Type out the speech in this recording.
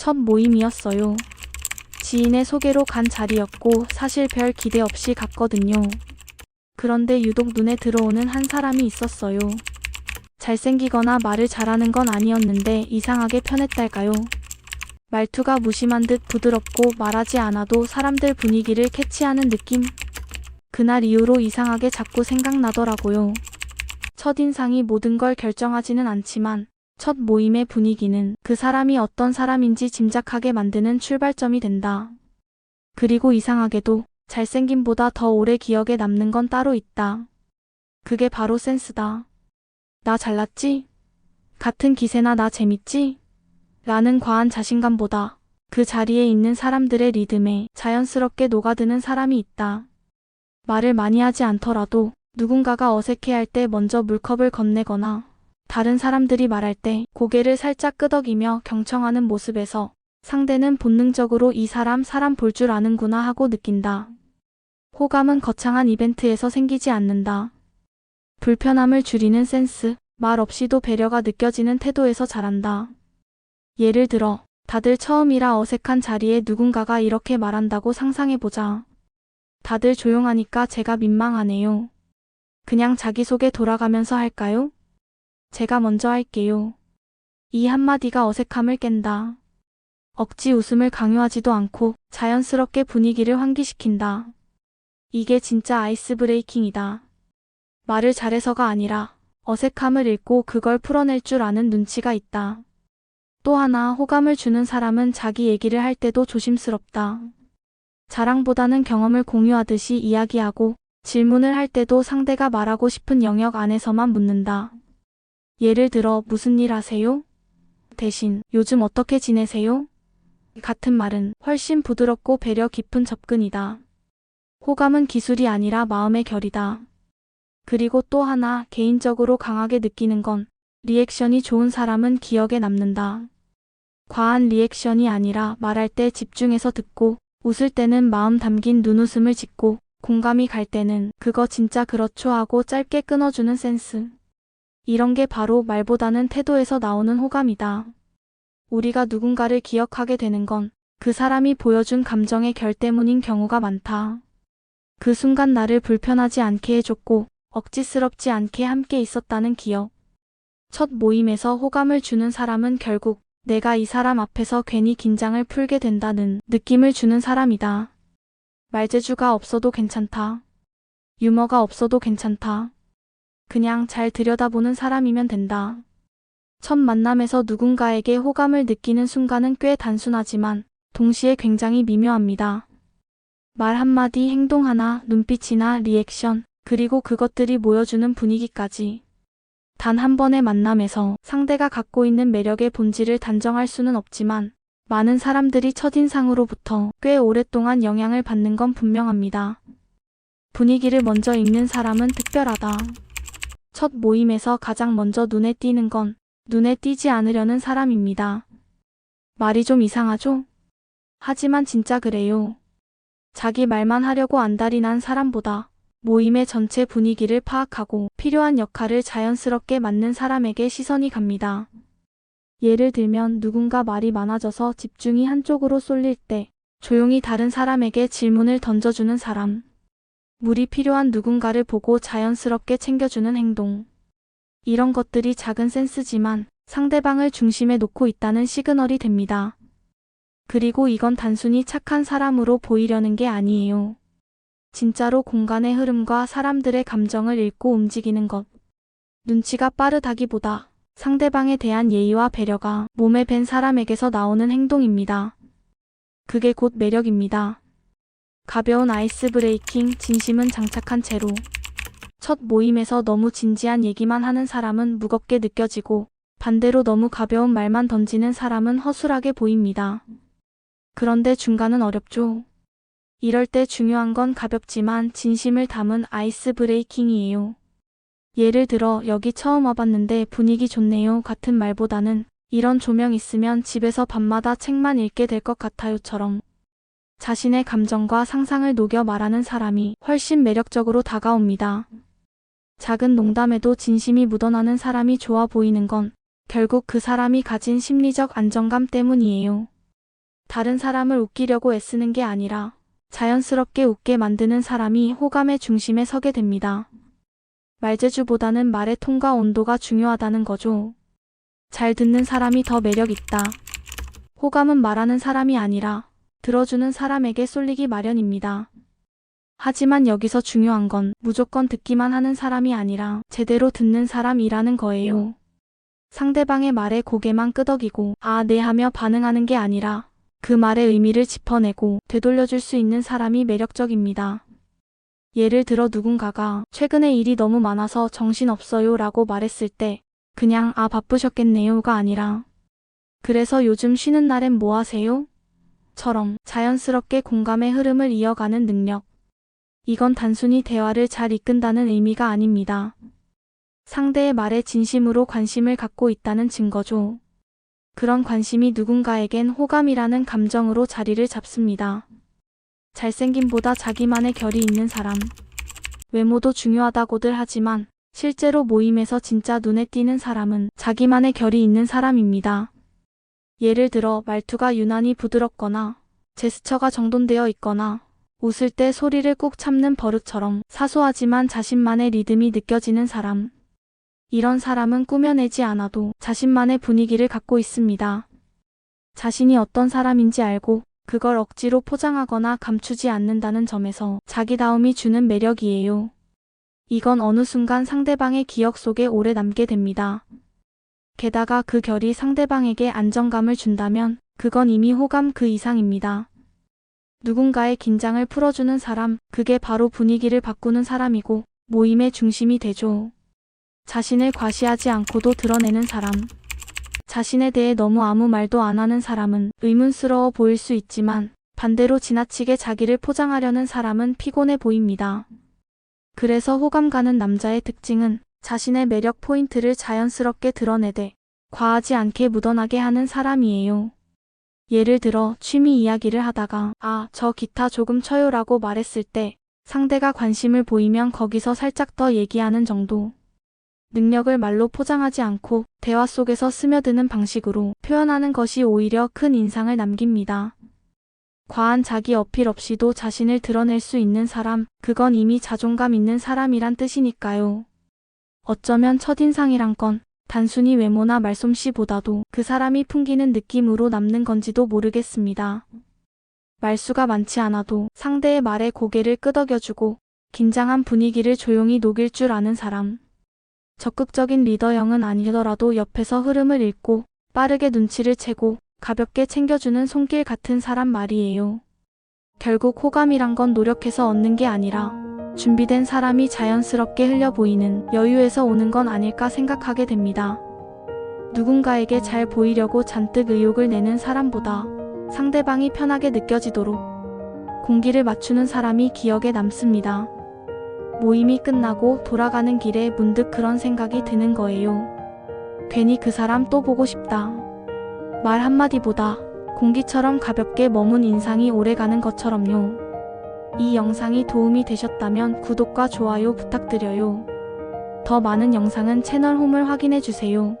첫 모임이었어요. 지인의 소개로 간 자리였고 사실 별 기대 없이 갔거든요. 그런데 유독 눈에 들어오는 한 사람이 있었어요. 잘생기거나 말을 잘하는 건 아니었는데 이상하게 편했달까요? 말투가 무심한 듯 부드럽고 말하지 않아도 사람들 분위기를 캐치하는 느낌? 그날 이후로 이상하게 자꾸 생각나더라고요. 첫인상이 모든 걸 결정하지는 않지만 첫 모임의 분위기는 그 사람이 어떤 사람인지 짐작하게 만드는 출발점이 된다. 그리고 이상하게도 잘생김보다 더 오래 기억에 남는 건 따로 있다. 그게 바로 센스다. 나 잘났지? 같은 기세나 나 재밌지? 라는 과한 자신감보다 그 자리에 있는 사람들의 리듬에 자연스럽게 녹아드는 사람이 있다. 말을 많이 하지 않더라도 누군가가 어색해할 때 먼저 물컵을 건네거나 다른 사람들이 말할 때 고개를 살짝 끄덕이며 경청하는 모습에서 상대는 본능적으로 이 사람 사람 볼 줄 아는구나 하고 느낀다. 호감은 거창한 이벤트에서 생기지 않는다. 불편함을 줄이는 센스, 말 없이도 배려가 느껴지는 태도에서 자란다. 예를 들어, 다들 처음이라 어색한 자리에 누군가가 이렇게 말한다고 상상해보자. 다들 조용하니까 제가 민망하네요. 그냥 자기소개 돌아가면서 할까요? 제가 먼저 할게요. 이 한마디가 어색함을 깬다. 억지 웃음을 강요하지도 않고 자연스럽게 분위기를 환기시킨다. 이게 진짜 아이스 브레이킹이다. 말을 잘해서가 아니라 어색함을 읽고 그걸 풀어낼 줄 아는 눈치가 있다. 또 하나 호감을 주는 사람은 자기 얘기를 할 때도 조심스럽다. 자랑보다는 경험을 공유하듯이 이야기하고 질문을 할 때도 상대가 말하고 싶은 영역 안에서만 묻는다. 예를 들어 무슨 일 하세요? 대신 요즘 어떻게 지내세요? 같은 말은 훨씬 부드럽고 배려 깊은 접근이다. 호감은 기술이 아니라 마음의 결이다. 그리고 또 하나 개인적으로 강하게 느끼는 건 리액션이 좋은 사람은 기억에 남는다. 과한 리액션이 아니라 말할 때 집중해서 듣고 웃을 때는 마음 담긴 눈웃음을 짓고 공감이 갈 때는 그거 진짜 그렇죠 하고 짧게 끊어주는 센스. 이런 게 바로 말보다는 태도에서 나오는 호감이다. 우리가 누군가를 기억하게 되는 건 그 사람이 보여준 감정의 결 때문인 경우가 많다. 그 순간 나를 불편하지 않게 해줬고 억지스럽지 않게 함께 있었다는 기억. 첫 모임에서 호감을 주는 사람은 결국 내가 이 사람 앞에서 괜히 긴장을 풀게 된다는 느낌을 주는 사람이다. 말재주가 없어도 괜찮다. 유머가 없어도 괜찮다. 그냥 잘 들여다보는 사람이면 된다. 첫 만남에서 누군가에게 호감을 느끼는 순간은 꽤 단순하지만 동시에 굉장히 미묘합니다. 말 한마디, 행동 하나, 눈빛이나 리액션, 그리고 그것들이 모여주는 분위기까지. 단 한 번의 만남에서 상대가 갖고 있는 매력의 본질을 단정할 수는 없지만 많은 사람들이 첫인상으로부터 꽤 오랫동안 영향을 받는 건 분명합니다. 분위기를 먼저 읽는 사람은 특별하다. 첫 모임에서 가장 먼저 눈에 띄는 건 눈에 띄지 않으려는 사람입니다. 말이 좀 이상하죠? 하지만 진짜 그래요. 자기 말만 하려고 안달이 난 사람보다 모임의 전체 분위기를 파악하고 필요한 역할을 자연스럽게 맡는 사람에게 시선이 갑니다. 예를 들면 누군가 말이 많아져서 집중이 한쪽으로 쏠릴 때 조용히 다른 사람에게 질문을 던져주는 사람. 물이 필요한 누군가를 보고 자연스럽게 챙겨주는 행동. 이런 것들이 작은 센스지만 상대방을 중심에 놓고 있다는 시그널이 됩니다. 그리고 이건 단순히 착한 사람으로 보이려는 게 아니에요. 진짜로 공간의 흐름과 사람들의 감정을 읽고 움직이는 것. 눈치가 빠르다기보다 상대방에 대한 예의와 배려가 몸에 밴 사람에게서 나오는 행동입니다. 그게 곧 매력입니다. 가벼운 아이스 브레이킹, 진심은 장착한 채로. 첫 모임에서 너무 진지한 얘기만 하는 사람은 무겁게 느껴지고 반대로 너무 가벼운 말만 던지는 사람은 허술하게 보입니다. 그런데 중간은 어렵죠. 이럴 때 중요한 건 가볍지만 진심을 담은 아이스 브레이킹이에요. 예를 들어 여기 처음 와봤는데 분위기 좋네요 같은 말보다는 이런 조명 있으면 집에서 밤마다 책만 읽게 될 것 같아요처럼 자신의 감정과 상상을 녹여 말하는 사람이 훨씬 매력적으로 다가옵니다. 작은 농담에도 진심이 묻어나는 사람이 좋아 보이는 건 결국 그 사람이 가진 심리적 안정감 때문이에요. 다른 사람을 웃기려고 애쓰는 게 아니라 자연스럽게 웃게 만드는 사람이 호감의 중심에 서게 됩니다. 말재주보다는 말의 톤과 온도가 중요하다는 거죠. 잘 듣는 사람이 더 매력 있다. 호감은 말하는 사람이 아니라 들어주는 사람에게 쏠리기 마련입니다. 하지만 여기서 중요한 건 무조건 듣기만 하는 사람이 아니라 제대로 듣는 사람이라는 거예요. 상대방의 말에 고개만 끄덕이고 아, 네 하며 반응하는 게 아니라 그 말의 의미를 짚어내고 되돌려줄 수 있는 사람이 매력적입니다. 예를 들어 누군가가 최근에 일이 너무 많아서 정신없어요 라고 말했을 때 그냥 아 바쁘셨겠네요가 아니라 그래서 요즘 쉬는 날엔 뭐 하세요? 처럼 자연스럽게 공감의 흐름을 이어가는 능력. 이건 단순히 대화를 잘 이끈다는 의미가 아닙니다. 상대의 말에 진심으로 관심을 갖고 있다는 증거죠. 그런 관심이 누군가에겐 호감이라는 감정으로 자리를 잡습니다. 잘생김보다 자기만의 결이 있는 사람. 외모도 중요하다고들 하지만 실제로 모임에서 진짜 눈에 띄는 사람은 자기만의 결이 있는 사람입니다. 예를 들어 말투가 유난히 부드럽거나 제스처가 정돈되어 있거나 웃을 때 소리를 꾹 참는 버릇처럼 사소하지만 자신만의 리듬이 느껴지는 사람. 이런 사람은 꾸며내지 않아도 자신만의 분위기를 갖고 있습니다. 자신이 어떤 사람인지 알고 그걸 억지로 포장하거나 감추지 않는다는 점에서 자기다움이 주는 매력이에요. 이건 어느 순간 상대방의 기억 속에 오래 남게 됩니다. 게다가 그 결이 상대방에게 안정감을 준다면 그건 이미 호감 그 이상입니다. 누군가의 긴장을 풀어주는 사람, 그게 바로 분위기를 바꾸는 사람이고 모임의 중심이 되죠. 자신을 과시하지 않고도 드러내는 사람. 자신에 대해 너무 아무 말도 안 하는 사람은 의문스러워 보일 수 있지만 반대로 지나치게 자기를 포장하려는 사람은 피곤해 보입니다. 그래서 호감 가는 남자의 특징은 자신의 매력 포인트를 자연스럽게 드러내되 과하지 않게 묻어나게 하는 사람이에요. 예를 들어 취미 이야기를 하다가 아, 저 기타 조금 쳐요 라고 말했을 때 상대가 관심을 보이면 거기서 살짝 더 얘기하는 정도. 능력을 말로 포장하지 않고 대화 속에서 스며드는 방식으로 표현하는 것이 오히려 큰 인상을 남깁니다. 과한 자기 어필 없이도 자신을 드러낼 수 있는 사람, 그건 이미 자존감 있는 사람이란 뜻이니까요. 어쩌면 첫인상이란 건 단순히 외모나 말솜씨보다도 그 사람이 풍기는 느낌으로 남는 건지도 모르겠습니다. 말수가 많지 않아도 상대의 말에 고개를 끄덕여주고 긴장한 분위기를 조용히 녹일 줄 아는 사람. 적극적인 리더형은 아니더라도 옆에서 흐름을 읽고 빠르게 눈치를 채고 가볍게 챙겨주는 손길 같은 사람 말이에요. 결국 호감이란 건 노력해서 얻는 게 아니라 준비된 사람이 자연스럽게 흘려 보이는 여유에서 오는 건 아닐까 생각하게 됩니다. 누군가에게 잘 보이려고 잔뜩 의욕을 내는 사람보다 상대방이 편하게 느껴지도록 공기를 맞추는 사람이 기억에 남습니다. 모임이 끝나고 돌아가는 길에 문득 그런 생각이 드는 거예요. 괜히 그 사람 또 보고 싶다. 말 한마디보다 공기처럼 가볍게 머문 인상이 오래가는 것처럼요. 이 영상이 도움이 되셨다면 구독과 좋아요 부탁드려요. 더 많은 영상은 채널 홈을 확인해 주세요.